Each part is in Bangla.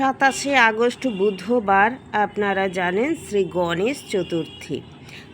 সাতাশে আগস্ট বুধবার আপনারা জানেন শ্রী গণেশ চতুর্থী।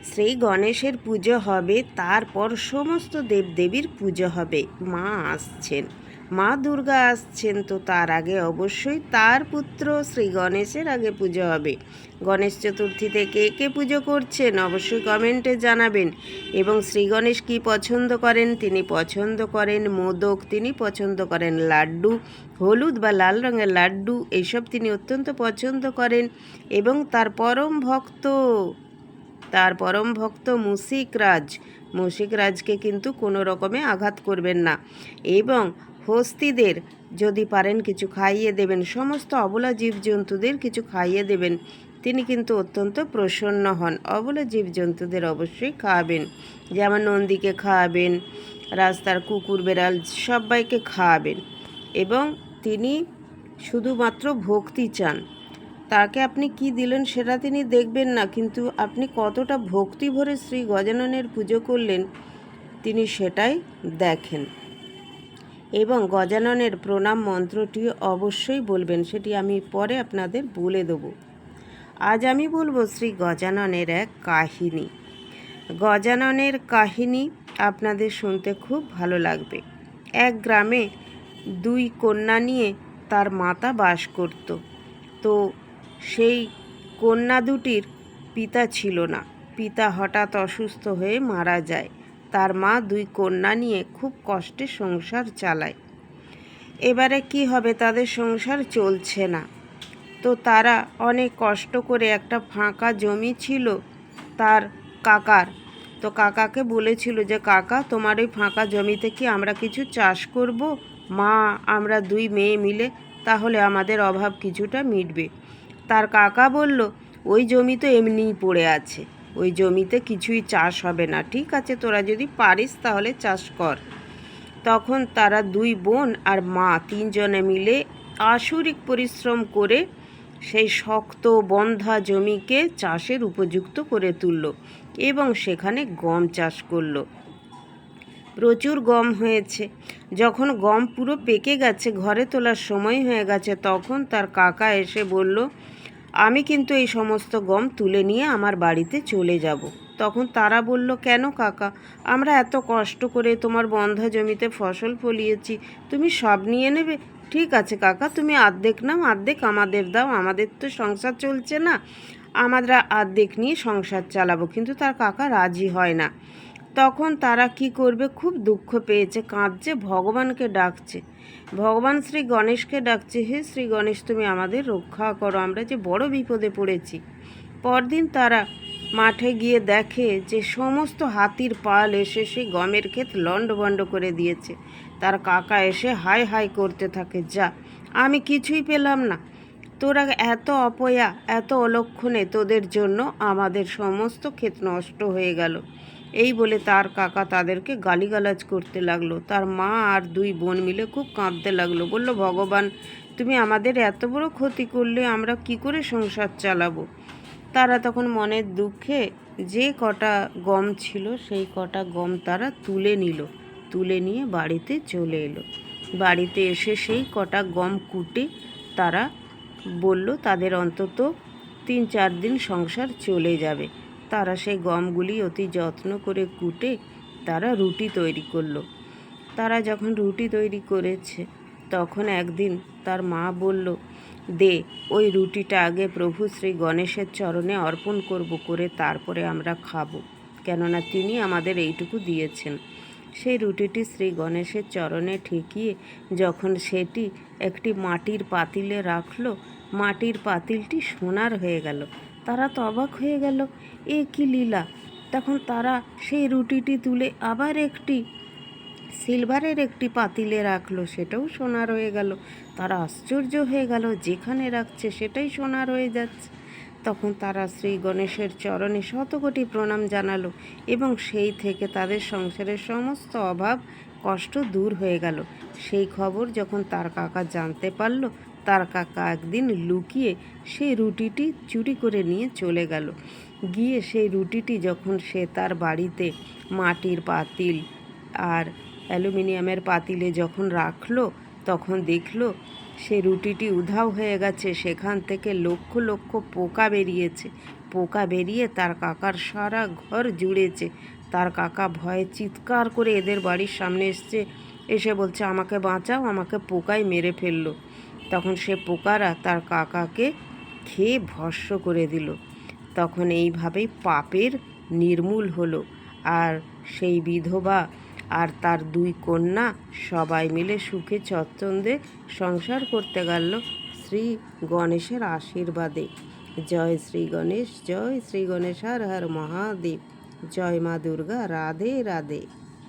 শ্রী গণেশের পুজো হবে, তারপর সমস্ত দেবদেবীর পুজো হবে। মা আসছেন। মা দুর্গা আসছেন তো তার আগে অবশ্যই তার পুত্র শ্রী গণেশের আগে পুজো হবে। গণেশ চতুর্থীতে কে কে পুজো করছেন অবশ্যই কমেন্টে জানাবেন। এবং শ্রী গণেশ কী পছন্দ করেন? তিনি পছন্দ করেন মোদক, তিনি পছন্দ করেন লাড্ডু, হলুদ বা লাল রঙের লাড্ডু এইসব তিনি অত্যন্ত পছন্দ করেন। এবং তার পরম ভক্ত তার পরম ভক্ত মুশিক রাজ। মুশিক রাজকে কিন্তু কোনো রকমে আঘাত করবেন না। এবং হস্তিদের যদি পারেন কিছু খাইয়ে দেবেন, সমস্ত অবলা জীবজন্তুদের কিছু খাইয়ে দেবেন। তিনি কিন্তু অত্যন্ত প্রসন্ন হন। অবলা জীবজন্তুদের অবশ্যই খাওয়াবেন যেমন নন্দীকে খাওয়াবেন রাস্তার কুকুর, বেড়াল সবাইকে খাওয়াবেন এবং তিনি শুধুমাত্র ভক্তি চান। তাকে আপনি কি দিলেন সেটা তিনি দেখবেন না, কিন্তু আপনি কতটা ভক্তি ভরে শ্রী গজাননের পুজো করলেন, তিনি সেটাই দেখেন। এবং গজাননের প্রণাম মন্ত্রটি অবশ্যই বলবেন, সেটি আমি পরে আপনাদের বলে দেব। আজ আমি বলব শ্রী গজাননের এক কাহিনী। গজাননের কাহিনী আপনাদের শুনতে খুব ভালো লাগবে। এক গ্রামে দুই কন্যা নিয়ে তার মাতা বাস করত। তো সেই কন্যা দুটির পিতা ছিল না। পিতা হঠাৎ অসুস্থ হয়ে মারা যায়। তার মা দুই কন্যা নিয়ে খুব কষ্টে সংসার চালায়। এবারে কি হবে তাদের সংসার চলছে না। তো তারা অনেক কষ্ট করে একটা ফাঁকা জমি ছিল তার কাকার। তো কাকাকে বলেছিল যে, কাকা, তোমার ওই ফাঁকা জমিতে কি আমরা কিছু চাষ করব? মা, আমরা দুই মেয়ে মিলে, তাহলে আমাদের অভাব কিছুটা মিটবে। তার কাকা বলল, ওই জমি তো এমনিই পড়ে আছে। ওই জমিতে কিছুই চাষ হবে না, ঠিক আছে? তোরা যদি পারিস তাহলে চাষ কর। তখন তারা দুই বোন আর মা তিনজনে মিলে আসরিক পরিশ্রম করে সেই শক্ত বন্ধা জমিকে চাষের উপযুক্ত করে তুলল এবং সেখানে গম চাষ করল। প্রচুর গম হয়েছে। যখন গম পুরো পেকে গেছে, ঘরে তোলার সময় হয়ে গেছে, তখন তার কাকা এসে বলল, আমি কিন্তু এই সমস্ত গম তুলে নিয়ে আমার বাড়িতে চলে যাব। তখন তারা বলল, কেন কাকা? আমরা এত কষ্ট করে তোমার বন্ধা জমিতে ফসল ফলিয়েছি। তুমি সব নিয়ে নেবে? ঠিক আছে কাকা, তুমি আর্ধেক নাও, আর্ধেক আমাদের দাও, আমাদের তো সংসার চলছে না। আমরা আর্ধেক নিয়ে সংসার চালাবো। কিন্তু তার কাকা রাজি হয় না। তখন তারা কি করবে? খুব দুঃখ পেয়েছে, কাঁদছে, ভগবানকে ডাকছে। ভগবান শ্রী গণেশকে ডাকছে, হে শ্রী গণেশ, তুমি আমাদের রক্ষা করো, আমরা যে বড় বিপদে পড়েছি। পরদিন তারা মাঠে গিয়ে দেখে যে সমস্ত হাতির পাল এসে সেই গমের ক্ষেত লণ্ডভণ্ড করে দিয়েছে। তার কাকা এসে হাই হাই করতে থাকে, যা, আমি কিছুই পেলাম না। তোরা এত অপয়া, এত অলক্ষণে তোদের জন্য আমাদের সমস্ত ক্ষেত নষ্ট হয়ে গেল। এই বলে তার কাকা তাদেরকে গালিগালাজ করতে লাগল। তার মা আর দুই বোন মিলে খুব কাঁদতে লাগল। বলল, ভগবান, তুমি আমাদের এত বড় ক্ষতি করলে আমরা কি করে সংসার চালাবো? তারা তখন মনের দুঃখে যে কটা গম ছিল, সেই কটা গম তারা তুলে নিল। তুলে নিয়ে বাড়িতে চলে এলো। বাড়িতে এসে সেই কটা গম কুটে তারা বলল, তাদের অন্তত তিন চার দিন সংসার চলে যাবে। তারা সেই গমগুলি অতি যত্ন করে কুটে তারা রুটি তৈরি করল। তারা যখন রুটি তৈরি করেছে, তখন একদিন তার মা বলল, দে, ওই রুটিটা আগে প্রভু শ্রী গণেশের চরণে অর্পণ করব, করে তারপরে আমরা খাব। কেননা তিনি আমাদের এইটুকু দিয়েছেন। সেই রুটিটি শ্রী গণেশের চরণে ঠেকিয়ে যখন সেটি একটি মাটির পাতিলে রাখল, মাটির পাতিলটি সোনার হয়ে গেল। তারা তো অবাক হয়ে গেল, এ কি লীলা? তখন তারা সেই রুটিটি তুলে আবার একটি সিলভারের একটি পাতিলে রাখল, সেটাও সোনার হয়ে গেল। তারা আশ্চর্য হয়ে গেল, যেখানে রাখছে সেটাই সোনার হয়ে যাচ্ছে। তখন তারা শ্রী গণেশের চরণে শতকোটি প্রণাম জানালো এবং সেই থেকে তাদের সংসারের সমস্ত অভাব, কষ্ট দূর হয়ে গেল। সেই খবর যখন তার কাকা জানতে পারল তার কাকা একদিন লুকিয়ে সেই রুটিটি চুরি করে নিয়ে চলে গেল। গিয়ে সেই রুটিটি যখন সে তার বাড়িতে মাটির পাতিল আর অ্যালুমিনিয়ামের পাতিলে যখন রাখল, তখন দেখল সে রুটিটি উধাও হয়ে গেছে। সেখান থেকে লক্ষ লক্ষ পোকা বেরিয়েছে। পোকা বেরিয়ে তার কাকার সারা ঘর জুড়েছে। তার কাকা ভয়ে চিৎকার করে এদের বাড়ির সামনে এসছে। এসে বলছে, আমাকে বাঁচাও, আমাকে পোকায় মেরে ফেলল। তখন সে পোকারা তার কাকাকে খেয়ে ভস্য করে দিল। তখন এইভাবেই পাপের নির্মূল হলো আর সেই বিধবা আর তার দুই কন্যা সবাই মিলে সুখে চচ্চন্দে সংসার করতে গেল শ্রী গণেশের আশীর্বাদে। জয় শ্রী গণেশ, জয় শ্রী গণেশ, হর হর মহাদেব। জয় মা দুর্গা, রাধে রাধে।